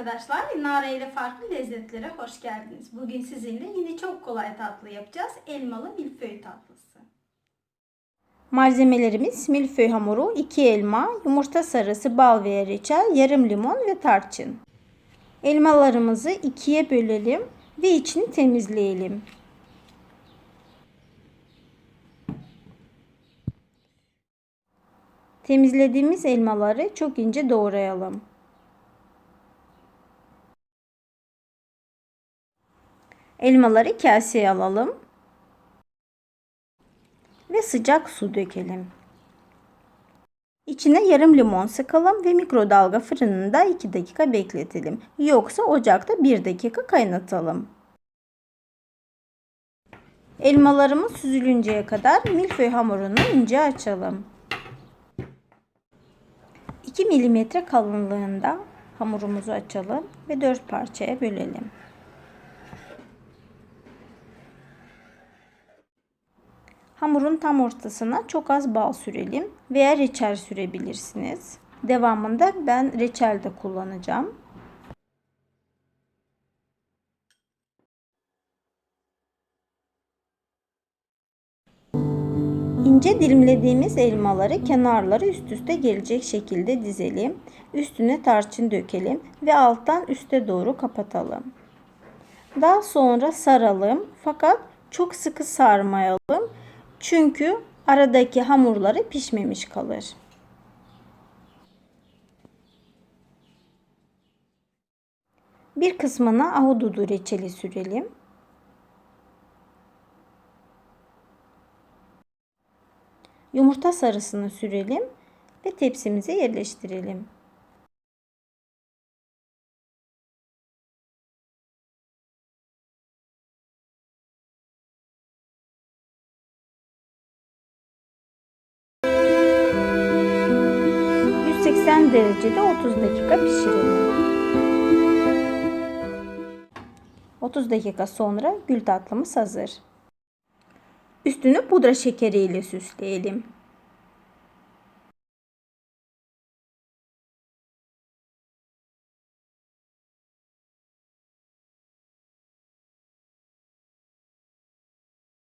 arkadaşlar. Nare ile farklı lezzetlere hoş geldiniz. Bugün sizinle yine çok kolay tatlı yapacağız. Elmalı milföy tatlısı. Malzemelerimiz milföy hamuru, 2 elma, yumurta sarısı, bal ve reçel, yarım limon ve tarçın. Elmalarımızı ikiye bölelim ve içini temizleyelim. Temizlediğimiz elmaları çok ince doğrayalım. Elmaları kaseye alalım. Ve sıcak su dökelim. İçine yarım limon sıkalım ve mikrodalga fırınında 2 dakika bekletelim. Yoksa ocakta 1 dakika kaynatalım. Elmalarımız süzülünceye kadar milföy hamurunu ince açalım. 2 mm kalınlığında hamurumuzu açalım ve 4 parçaya bölelim. Hamurun tam ortasına çok az bal sürelim veya reçel sürebilirsiniz. Devamında ben reçel de kullanacağım. İnce dilimlediğimiz elmaları kenarları üst üste gelecek şekilde dizelim. Üstüne tarçın dökelim ve alttan üste doğru kapatalım. Daha sonra saralım fakat çok sıkı sarmayalım. Çünkü aradaki hamurları pişmemiş kalır. Bir kısmına ahududu reçeli sürelim. Yumurta sarısını sürelim ve tepsimize yerleştirelim. ...180 derecede 30 dakika pişirelim. 30 dakika sonra gül tatlımız hazır. Üstünü pudra şekeriyle süsleyelim.